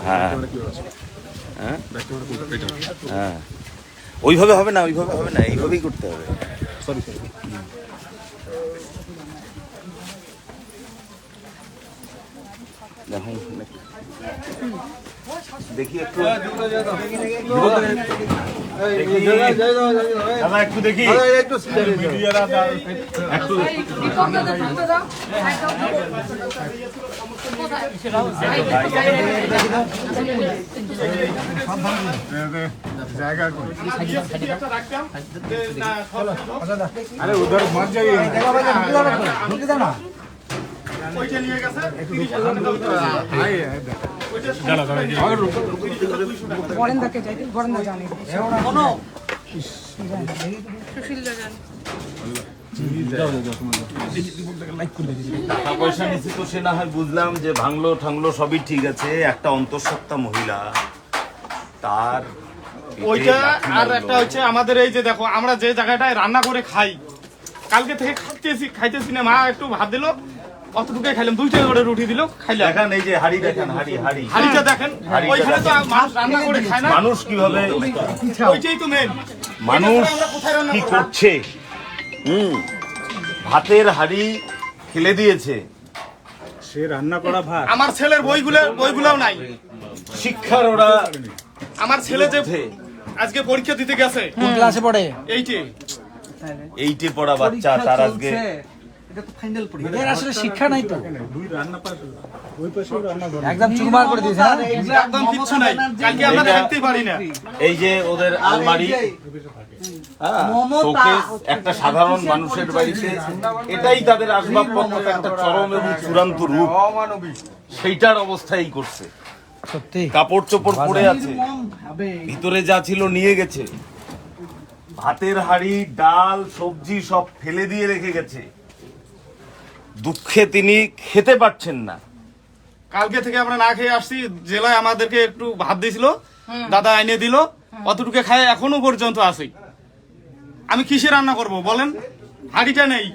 হ্যাঁ। হ্যাঁ হ্যাঁ ওইভাবে হবে না ওইভাবে হবে না এইভাবেই করতে হবে। সরি সরি দেখি। একটু। দাদা একটু দেখি একটু আরে উধর মত বুঝলাম যে ভাঙলো ঠাংলো সবই ঠিক আছে একটা অন্তঃসত্ত্বা মহিলা তার ওইটা আর একটা হচ্ছে আমাদের এই যে দেখো, আমরা যে জায়গাটায় রান্না করে খাই, কালকে থেকে খাইতেছি খাইতেছি না, মা একটু ভাত দিল অতটুকুই খাইলাম দুইটা করে রুটি দিল খাইলাম। দেখান এই যে হাড়ি দেখান হাড়ি হাড়ি। হাড়িটা দেখেন ওইখানে তো। মানুষ রান্না করে খায় না। মানুষ কীভাবে ওইটাই তো মেন মানুষ কি করছে? হুম। ভাতের হাড়ি ফেলে দিয়েছে। সে রান্না করা ভাত। আমার ছেলের বইগুলো বইগুলোও নাই। শিক্ষার ওরা আমার ছেলে যে আজকে পরীক্ষা দিতে গেছে। কোন ক্লাসে পড়ে? এইটে। এইটে পড়া বাচ্চা তার আজকে এদের আসলে শিক্ষা নাই তো। দুই রান্না পাশ ওই পাশেও রান্না করে একদম চুরমার করে দিয়েছে হ্যাঁ? একদম কিচ্ছু নাই। কালকে আমরা এটা- পারি না। এই যে ওদের আলমারি হ্যাঁ, একটা সাধারণ মানুষের বাড়িতে এটাই তাদের আসবাবপত্র একটা চরম এবং চূড়ান্ত রূপ। সেইটার অবস্থাই করছে। সত্যি। কাপড় চোপড় পরে আছে। ভিতরে যা ছিল নিয়ে গেছে। ভাতের হাড়ি ডাল সবজি সব ফেলে দিয়ে রেখে গেছে। দুঃখে তিনি খেতে পারছেন না। কালকে থেকে আমরা না খেয়ে আসছি জেলায় আমাদেরকে একটু ভাত দিয়েছিল দাদা এনে দিল অতটুকু খায় এখনও পর্যন্ত আছে। আমি কিসে রান্না করব বলেন? হাঁড়িটা নেই।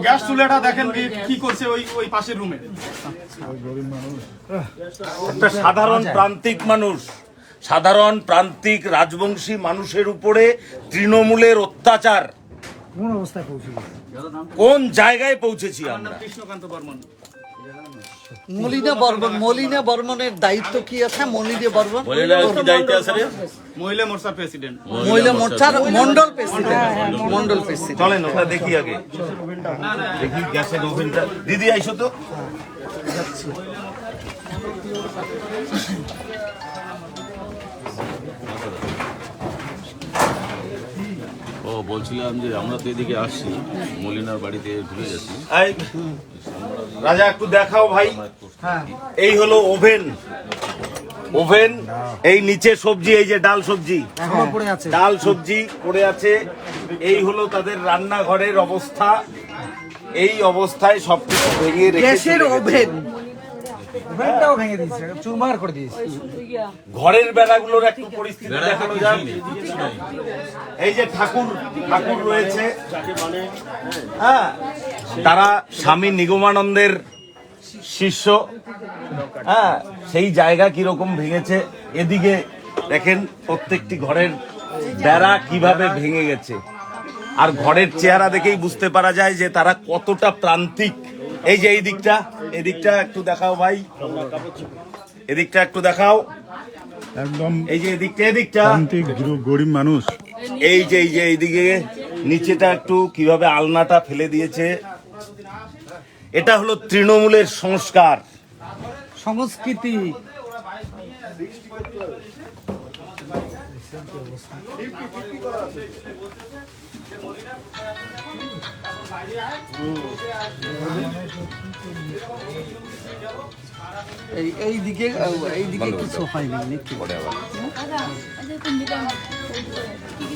গ্যাস চুলাটা দেখেন কি- কি করছে ওই ওই পাশের রুমে। একটা সাধারণ প্রান্তিক মানুষ সাধারণ প্রান্তিক রাজবংশী মানুষের উপরে তৃণমূলের অত্যাচার। কোন অবস্থায় পৌঁছে কোন জায়গায় পৌঁছেছি আমরা কৃষ্ণকান্ত বর্মন। মলিনা বর্মন মলিনা বর্মনের দায়িত্ব কি আছে? মলিনা বর্মন? কি আছে রে? মহিলা মোর্চার প্রেসিডেন্ট। মহিলা মোর্চার মন্ডল প্রেসিডেন্ট। মন্ডল প্রেসিডেন্ট। চলেন ওটা দেখি আগে। দেখি গ্যাসের ওভেনটা দিদি আইসো তো। বলছিলাম যে আমরা তো এদিকে আসছি মলিনার বাড়িতে ঢুকে গেছি। এই, রাজা একটু দেখাও ভাই। এই হলো ওভেন। ওভেন এই নিচে সবজি এই যে ডাল সবজি। এখনও পড়ে আছে। ডাল সবজি পড়ে আছে। এই হলো তাদের রান্নাঘরের অবস্থা। এই অবস্থায় সবকিছু ভেঙে রেখে গ্যাসের ওভেন। ভেঙে দিয়েছে চুরমার করে দিয়েছে। ঘরের বেড়াগুলোর একটু পরিস্থিতি দেখানো যাক। এই যে ঠাকুর ঠাকুর রয়েছে। হ্যাঁ। তারা স্বামী নিগমানন্দের শিষ্য। হ্যাঁ সেই জায়গা কীরকম ভেঙেছে? এদিকে দেখেন প্রত্যেকটি ঘরের বেড়া কীভাবে ভেঙে গেছে। আর ঘরের চেহারা দেখেই বুঝতে পারা যায় যে তারা কতটা প্রান্তিক। এই যে এই দিকটা। এদিকটা একটু দেখাও ভাই। এদিকটা একটু দেখাও। একদম এই যে এদিকটা এদিকটা। গরিব- গরিব মানুষ। এই যে এই যে এইদিকে নিচেটা একটু কীভাবে আলনাটা ফেলে দিয়েছে। এটা হলো তৃণমূলের সংস্কার। সংস্কৃতি। এই এই দিকে এই দিকে কিছু হয়নি নাকি তুমি